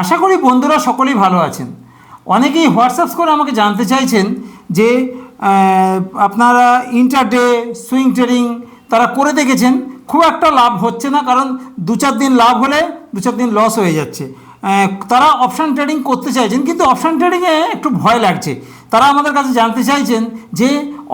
আশা করি বন্ধুরা সকলেই ভালো আছেন। অনেকেই হোয়াটসঅ্যাপ করে আমাকে জানতে চাইছেন যে আপনারা ইন্টারডে, সুইং ট্রেডিং তারা করে দেখেছেন। খুব একটা লাভ হচ্ছে না, কারণ দু চার দিন লাভ হলে দু চার দিন লস হয়ে যাচ্ছে। তারা অপশান ট্রেডিং করতে চাইছেন, কিন্তু অপশান ট্রেডিংয়ে একটু ভয় লাগছে। তারা আমাদের কাছে জানতে চাইছেন যে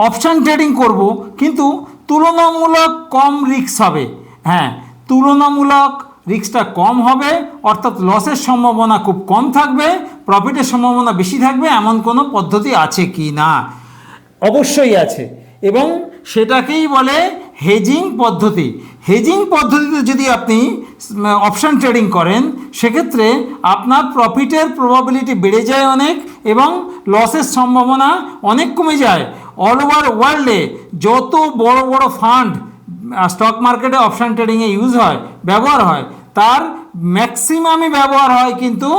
অপশান ট্রেডিং করব, কিন্তু তুলনামূলক কম রিক্স হবে। হ্যাঁ তুলনামূলক রিস্কটা কম হবে, অর্থাৎ লসের সম্ভাবনা খুব কম থাকবে প্রফিটের সম্ভাবনা বেশি থাকবে, এমন কোনো পদ্ধতি আছে কি না? অবশ্যই আছে। এবং সেটাকেই বলে হেজিং পদ্ধতি। হেজিং পদ্ধতিতে যদি আপনি অপশান ট্রেডিং করেন, সেক্ষেত্রে আপনার প্রফিটের প্রবাবিলিটি বেড়ে যায় অনেক এবং লসের সম্ভাবনা অনেক কমে যায়। অল ওভার ওয়ার্ল্ডে যত বড় বড় ফান্ড স্টক মার্কেটে অপশান ট্রেডিংয়ে ইউজ হয়, ব্যবহার হয়। তার ম্যাক্সিমামই ব্যবহার হয় কিন্তু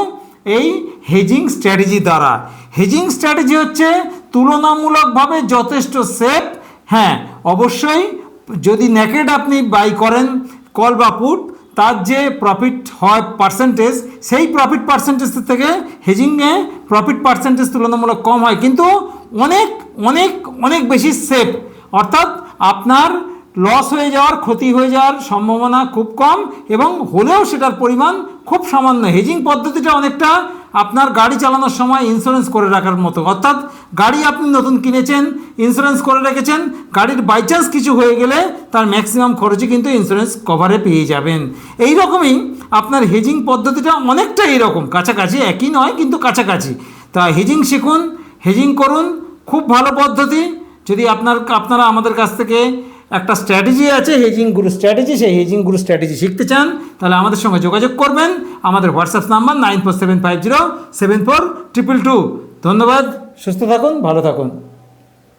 এই হেজিং স্ট্র্যাটেজি দ্বারা। হেজিং স্ট্র্যাটেজি হচ্ছে তুলনামূলকভাবে যথেষ্ট সেফ হ্যাঁ অবশ্যই যদি নেকেড আপনি বাই করেন কল বা পুট তার যে প্রফিট হয় পার্সেন্টেজ সেই প্রফিট পার্সেন্টেজ থেকে হেজিংয়ে প্রফিট পার্সেন্টেজ তুলনামূলক কম হয়। কিন্তু অনেক অনেক অনেক বেশি সেফ অর্থাৎ আপনার লস হয়ে যাওয়ার, ক্ষতি হয়ে যাওয়ার সম্ভাবনা খুব কম এবং হলেও সেটার পরিমাণ খুব সামান্য। হেজিং পদ্ধতিটা অনেকটা আপনার গাড়ি চালানোর সময় ইন্স্যুরেন্স করে রাখার মতো। অর্থাৎ গাড়ি আপনি নতুন কিনেছেন ইন্স্যুরেন্স করে রেখেছেন, গাড়ির বাই চান্স কিছু হয়ে গেলে তার ম্যাক্সিমাম খরচে কিন্তু ইন্স্যুরেন্স কভারে পেয়ে যাবেন। এই রকমই আপনার হেজিং পদ্ধতিটা অনেকটা এইরকম। কাছাকাছি একই নয়, কিন্তু কাছাকাছি। তা হেজিং শিখুন হেজিং করুন, খুব ভালো পদ্ধতি। যদি আপনার, আপনারা আমাদের কাছ থেকে একটা স্ট্র্যাটেজি আছে হেজিং গুরু স্ট্র্যাটেজি সেই হেজিং গুরু স্ট্র্যাটেজি শিখতে চান, তাহলে আমাদের সঙ্গে যোগাযোগ করবেন। আমাদের WhatsApp number nine four seven five zero seven four triple two ধন্যবাদ, সুস্থ থাকুন, ভালো থাকুন।